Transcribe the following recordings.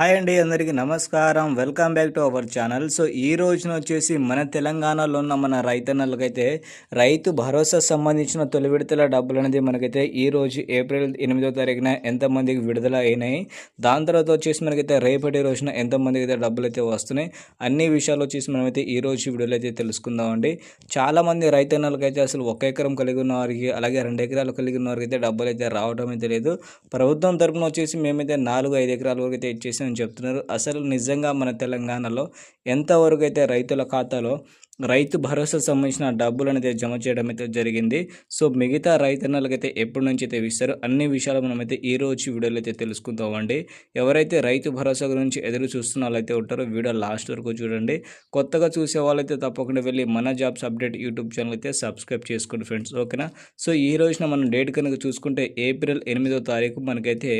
Hi అండి అందరికీ నమస్కారం. Welcome back to our channel. So ఈ రోజున వచ్చేసి మన తెలంగాణలో ఉన్న మన రైతన్నలకైతే రైతు భరోసా సంబంధించిన తొలి విడతల డబ్బులు అనేది మనకైతే ఈ రోజు ఏప్రిల్ ఎనిమిదో తారీఖున ఎంతమందికి విడుదల అయినాయి. దాని తర్వాత వచ్చేసి మనకైతే రేపటి రోజున ఎంతమందికి అయితే డబ్బులు అయితే వస్తున్నాయి. అన్ని విషయాలు వచ్చేసి మనమైతే ఈ రోజు వీడియోలో అయితే తెలుసుకుందామండి. చాలామంది రైతన్నలకైతే అసలు ఒక ఎకరం కలిగి ఉన్న వారికి అలాగే రెండు ఎకరాలు కలిగి ఉన్న వారికి అయితే డబ్బులు అయితే రావడం అయితే లేదు. ప్రభుత్వం తరపున వచ్చేసి మేమైతే నాలుగు ఐదు ఎకరాల వరకు అయితే ఇచ్చేసి. చెప్తున్నారు. అసలు నిజంగా మన తెలంగాణలో ఎంతవరకు అయితే రైతుల ఖాతాలో రైతు భరోసా సంబంధించిన డబ్బులు అనేది జమ చేయడం అయితే జరిగింది. సో మిగతా రైతన్నలకైతే ఎప్పటి నుంచి అయితే ఇస్తారో అన్ని విషయాలు మనమైతే ఈ రోజు వీడియోలో అయితే తెలుసుకుందామండి. ఎవరైతే రైతు భరోసా గురించి ఎదురు చూస్తున్న వాళ్ళైతే ఉంటారో వీడియో లాస్ట్ వరకు చూడండి. కొత్తగా చూసే వాళ్ళైతే తప్పకుండా వెళ్ళి మన జాబ్స్ అప్డేట్ యూట్యూబ్ ఛానల్ అయితే సబ్స్క్రైబ్ చేసుకోండి ఫ్రెండ్స్ ఓకేనా? సో ఈ రోజున మనం డేట్ కనుక చూసుకుంటే ఏప్రిల్ ఎనిమిదో తారీఖు మనకైతే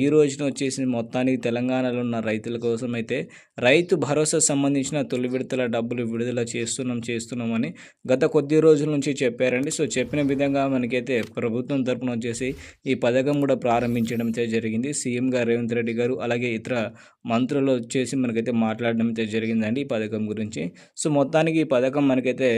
ఈ రోజున వచ్చేసి మొత్తానికి తెలంగాణలో ఉన్న రైతుల కోసం అయితే రైతు భరోసా సంబంధించిన తొలి విడతల డబ్బులు విడుదల చేస్తున్నాం చేస్తున్నామని గత కొద్ది రోజుల నుంచి చెప్పారండి. సో చెప్పిన విధంగా మనకైతే ప్రభుత్వం తరపున వచ్చేసి ఈ పథకం కూడా ప్రారంభించడం అయితే జరిగింది. సీఎం గారు రేవంత్ రెడ్డి గారు అలాగే ఇతర మంత్రులు వచ్చేసి మనకైతే మాట్లాడడం అయితే జరిగిందండి ఈ పథకం గురించి. సో మొత్తానికి ఈ పథకం మనకైతే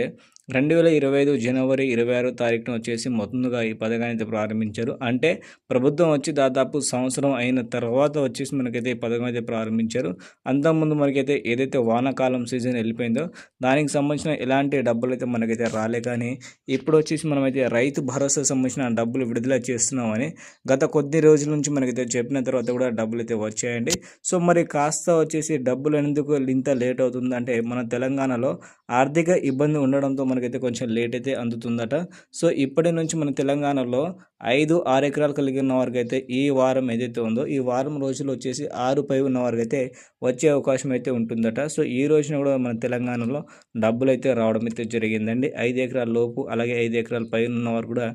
రెండు వేల ఇరవై ఐదు జనవరి ఇరవై ఆరో తారీఖున వచ్చేసి మొత్తంగా ఈ పథకాన్ని అయితే ప్రారంభించారు. అంటే ప్రభుత్వం వచ్చి దాదాపు సంవత్సరం అయిన తర్వాత వచ్చేసి మనకైతే ఈ పథకం అయితే ప్రారంభించారు. అంతకుముందు మనకైతే ఏదైతే వానాకాలం సీజన్ వెళ్ళిపోయిందో దానికి సంబంధించిన ఎలాంటి డబ్బులు అయితే మనకైతే రాలే కానీ ఇప్పుడు వచ్చేసి మనమైతే రైతు భరోసా సంబంధించిన డబ్బులు విడుదల చేస్తున్నామని గత కొద్ది రోజుల నుంచి మనకైతే చెప్పిన తర్వాత కూడా డబ్బులు అయితే వచ్చాయండి. సో మరి కాస్త వచ్చేసి డబ్బులు ఎందుకు ఇంత లేట్ అవుతుందంటే మన తెలంగాణలో ఆర్థిక ఇబ్బంది ఉండడంతో మనకైతే కొంచెం లేట్ అయితే అందుతుందట. సో ఇప్పటి నుంచి మన తెలంగాణలో ఐదు ఆరు ఎకరాలు కలిగి వారికి అయితే ఈ వారం ఏదైతే ఉందో ఈ వారం రోజులు వచ్చేసి ఆరు పై ఉన్న వారికి అయితే వచ్చే అవకాశం అయితే ఉంటుందట. సో ఈ రోజున కూడా మన తెలంగాణలో డబ్బులు అయితే రావడం అయితే జరిగిందండి. ఐదు ఎకరాల లోపు అలాగే ఐదు ఎకరాల పైన ఉన్న వారు కూడా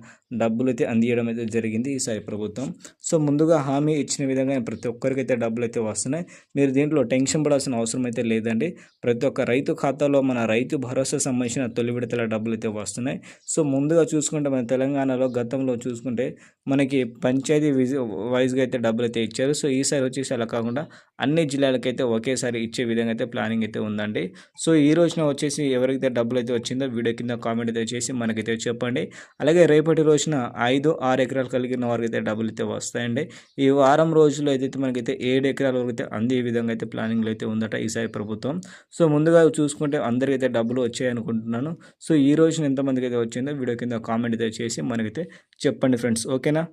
డబ్బులు అయితే అందియడం అయితే జరిగింది ఈసారి ప్రభుత్వం. సో ముందుగా హామీ ఇచ్చిన విధంగా ప్రతి ఒక్కరికి అయితే డబ్బులు అయితే వస్తున్నాయి. మీరు దీంట్లో టెన్షన్ పడాల్సిన అవసరం అయితే లేదండి. ప్రతి ఒక్క రైతు ఖాతాలో మన రైతు భరోసా సంబంధించిన తొలి విడతల డబ్బులు అయితే వస్తున్నాయి. సో ముందుగా చూసుకుంటే మన తెలంగాణలో గతంలో చూసుకుంటే మనకి పంచాయతీ వైజ్గా అయితే డబ్బులు అయితే ఇచ్చారు. సో ఈసారి వచ్చేసి అలా కాకుండా అన్ని జిల్లాలకైతే ఒకేసారి ఇచ్చే విధంగా అయితే ప్లానింగ్ అయితే ఉందండి. సో ఈ రోజున వచ్చేసి ఎవరికైతే డబ్బులు అయితే వచ్చిందో వీడియో కింద కామెంట్ అయితే చేసి మనకైతే చెప్పండి. అలాగే రేపటి రోజున ఐదు ఆరు ఎకరాలు కలిగిన వారికి అయితే డబ్బులు అయితే వస్తాయండి. ఈ వారం రోజుల్లో ఏదైతే మనకైతే ఏడు ఎకరాల వరకు అయితే అందే విధంగా అయితే ప్లానింగ్లో అయితే ఉందట ఈసారి ప్రభుత్వం. సో ముందుగా చూసుకుంటే అందరికైతే డబ్బులు వచ్చాయనుకుంటున్నాను. సో ఈ రోజున ఎంతమందికి అయితే వచ్చిందో వీడియో కింద కామెంట్ అయితే చేసి మనకైతే చెప్పండి ఫ్రెండ్స్ ఓకేనా